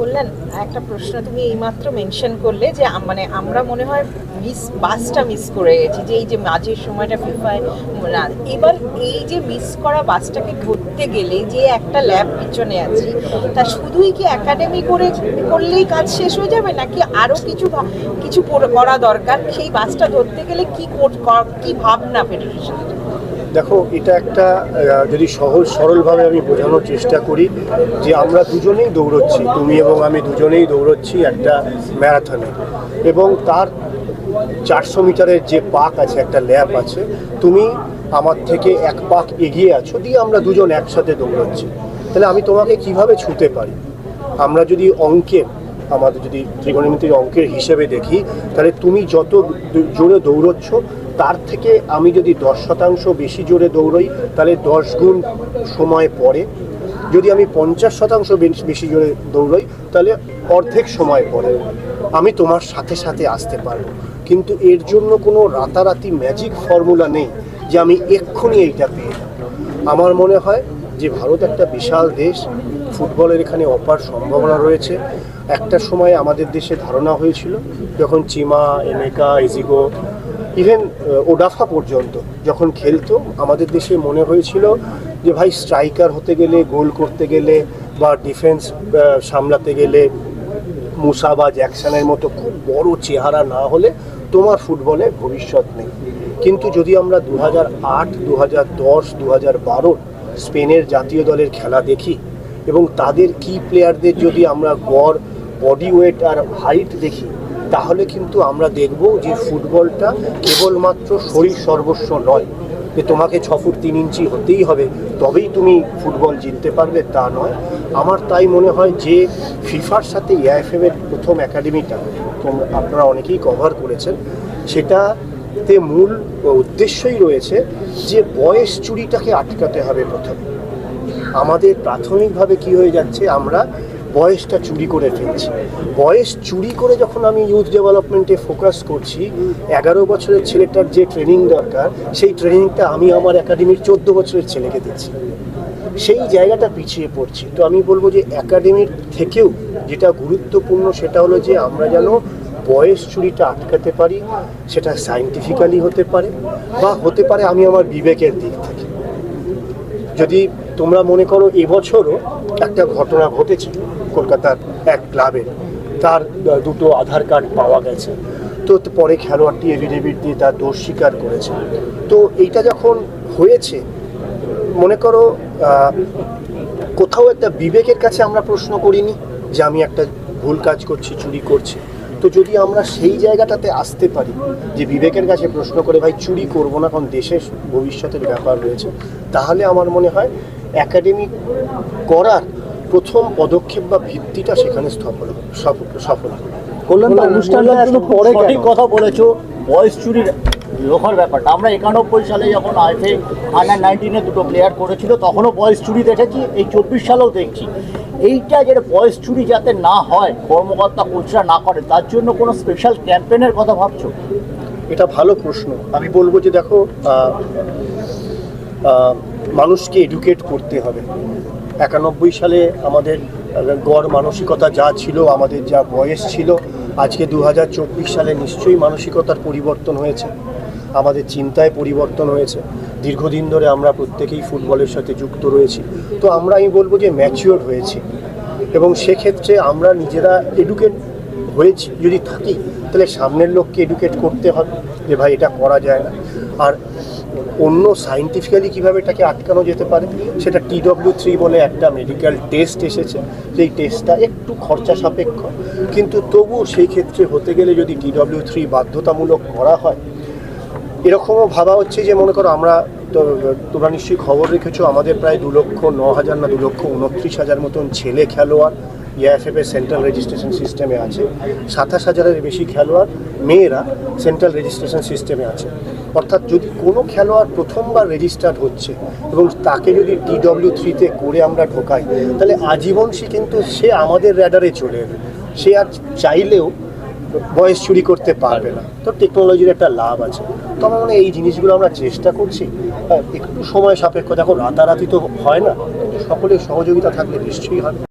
কল্যাণ একটা প্রশ্ন তুমি এইমাত্র মেনশন করলে যে মানে আমরা মনে হয় মিস বাসটা মিস করে গেছি, যে এই যে মাঝের সময়টা ফিফায় না, এবার এই যে মিস করা বাসটাকে ধরতে গেলে যে একটা ল্যাব পিছনে আছি, তা শুধুই কি একাডেমি করে, করলেই কাজ শেষ হয়ে যাবে? নাকি আরও কিছু কিছু করা দরকার? সেই বাসটা ধরতে গেলে কি কি ভাবনা ফেডারেশনের দেখো, এটা একটা যদি সহজ, সরলভাবে আমি বোঝানোর চেষ্টা করি যে আমরা দুজনেই দৌড়চ্ছি, তুমি এবং আমি দুজনেই দৌড়চ্ছি একটা ম্যারাথনে। এবং তার চারশো মিটারের যে পাক আছে, একটা ল্যাব আছে, তুমি আমার থেকে এক পাক এগিয়ে আছো, দিয়ে আমরা দুজন একসাথে দৌড়চ্ছি। তাহলে আমি তোমাকে কীভাবে ছুতে পারি? আমরা যদি অঙ্কের আমাদের যদি ত্রিকোণমিতির অঙ্কের হিসেবে দেখি, তাহলে তুমি যত জোরে দৌড়চ্ছ, তার থেকে আমি যদি দশ শতাংশ বেশি জোরে দৌড়ই, তাহলে দশ গুণ সময় পরে যদি আমি পঞ্চাশ শতাংশ বেশ- বেশি জোরে দৌড়ই, তাহলে অর্ধেক সময় পরে আমি তোমার সাথে সাথে আসতে পারব। কিন্তু এর জন্য কোনো রাতারাতি ম্যাজিক ফর্মুলা নেই যে আমি এক্ষুনি এইটা পেয়ে আমার মনে হয় যে ভারত একটা বিশাল দেশ ফুটবলের এখানে অপার সম্ভাবনা রয়েছে। একটা সময় আমাদের দেশে ধারণা হয়েছিল, যখন Chima Emeka Ezeugo even Odafa পর্যন্ত যখন খেলতো, আমাদের দেশে মনে হয়েছিল যে ভাই, স্ট্রাইকার হতে গেলে, গোল করতে গেলে বা ডিফেন্স সামলাতে গেলে মুসা বা জ্যাকসনের মতো খুব বড় চেহারা না হলে তোমার ফুটবলে ভবিষ্যৎ নেই। কিন্তু যদি আমরা দু হাজার আট দু হাজার দশ দু হাজার বারো স্পেনের জাতীয় দলের খেলা দেখি এবং তাদের কি প্লেয়ারদের যদি আমরা গড় বডি ওয়েট আর হাইট দেখি, তাহলে কিন্তু আমরা দেখব যে ফুটবলটা কেবলমাত্র শরীর সর্বস্ব নয়। যে তোমাকে ছ ফুট তিন ইঞ্চি হতেই হবে, তবেই তুমি ফুটবল জিততে পারবে তা নয়। আমার তাই মনে হয় যে ফিফার সাথে এআইএফএম এর প্রথম একাডেমিটা তোমরা আপনারা অনেকেই কভার করেছেন, সেটাতে মূল উদ্দেশ্যই রয়েছে যে বয়স চুরিটাকে আটকাতে হবে প্রথমে। আমাদের প্রাথমিকভাবে কি হয়ে যাচ্ছে, আমরা বয়সটা চুরি করে ফেলছি। বয়স চুরি করে যখন আমি ইউথ ডেভেলপমেন্টে ফোকাস করছি, এগারো বছরের ছেলেটার যে ট্রেনিং দরকার, সেই ট্রেনিংটা আমি আমার একাডেমির চোদ্দ বছরের ছেলেকে দিচ্ছি। সেই জায়গাটা পিছিয়ে পড়ছি। তো আমি বলব যে একাডেমির থেকেও যেটা গুরুত্বপূর্ণ সেটা হলো যে আমরা যেন বয়স চুরিটা আটকাতে পারি, সেটা সাইন্টিফিক্যালি হতে পারে বা হতে পারে আমি আমার বিবেকের দিক থেকে। যদি তোমরা মনে করো এবছরও একটা ঘটনা ঘটেছে কলকাতার এক ক্লাবে। তার দুটো আধার কার্ড পাওয়া গেছে। তো পরে খেলোয়াড়টি এভিডেভিট দিয়ে তার দোষ স্বীকার করেছে। তো এইটা যখন হয়েছে, মনে করো কোথাও একটা বিবেকের কাছে আমরা প্রশ্ন করিনি যে আমি একটা ভুল কাজ করছি, চুরি করছি। তো যদি আমরা সেই জায়গাটাতে আসতে পারি যে বিবেকের কাছে প্রশ্ন করে, ভাই, চুরি করব না, কারণ দেশের ভবিষ্যতের ব্যাপার রয়েছে, তাহলে আমার মনে হয় একাডেমি করার প্রথম পদক্ষেপ বা ভিত্তিটা সেখানে সফল সফল। কল্যাণ অনুষ্ঠানটা পরে সঠিক কথা বলেছ বয়স চুরির লোহার ব্যাপারটা। আমরা একানব্বই সালে যখন আইফে আন্ডার নাইনটিনে দুটো প্লেয়ার করেছিল তখনও বয়স চুরি দেখেছি এই চব্বিশ সালেও দেখছি। এইটা যেটা বয়স চুরি যাতে না হয় কর্মকর্তা কোচরা না করে তার জন্য কোনো স্পেশাল ক্যাম্পেনের কথা ভাবছ? এটা ভালো প্রশ্ন। আমি বলব যে দেখো মানুষকে এডুকেট করতে হবে। একানব্বই সালে আমাদের গড় মানসিকতা যা ছিল, আমাদের যা বয়স ছিল, আজকে দু হাজার চব্বিশ সালে নিশ্চয়ই মানসিকতার পরিবর্তন হয়েছে। আমাদের চিন্তায় পরিবর্তন হয়েছে। দীর্ঘদিন ধরে আমরা প্রত্যেকেই ফুটবলের সাথে যুক্ত রয়েছি। তো আমরা, আমি বলব যে ম্যাচিওর হয়েছি। এবং সেক্ষেত্রে আমরা নিজেরা এডুকেট হয়েছি। যদি থাকি, তাহলে সামনের লোককে এডুকেট করতে হবে যে, ভাই, এটা করা যায় না। আর অন্য সাইন্টিফিক্যালি কীভাবে এটাকে আটকানো যেতে পারে, সেটা টিডব্লিউ থ্রি বলে একটা মেডিকেল টেস্ট এসেছে। যেই টেস্টটা একটু খরচা সাপেক্ষ। কিন্তু তবুও সেই ক্ষেত্রে হতে গেলে যদি টিডব্লিউ থ্রি বাধ্যতামূলক করা হয়, এরকমও ভাবা হচ্ছে যে, মনে করো আমরা তো, তোমরা নিশ্চয়ই খবর রেখেছো, আমাদের প্রায় দু লক্ষ ন হাজার না দু লক্ষ উনত্রিশ হাজার মতন ছেলে খেলোয়াড় ইএফএফ এর সেন্ট্রাল রেজিস্ট্রেশন সিস্টেমে আছে। সাতাশ হাজারের বেশি খেলোয়াড়, মেয়েরা সেন্ট্রাল রেজিস্ট্রেশন সিস্টেমে আছে। অর্থাৎ যদি কোনো খেলোয়াড় প্রথমবার রেজিস্টার্ড হচ্ছে এবং তাকে যদি টিডব্লিউ থ্রিতে করে আমরা ঢোকাই, তাহলে আজীবন সে কিন্তু, সে আমাদের র্যাডারে চলে এবে। সে আর চাইলেও বয়স চুরি করতে পারবে না। তো টেকনোলজির একটা লাভ আছে। তো আমার মনে এই জিনিসগুলো আমরা চেষ্টা করছি। একটু সময় সাপেক্ষ। দেখো, রাতারাতি তো হয় না, কিন্তু সকলের সহযোগিতা থাকলে নিশ্চয়ই হবে।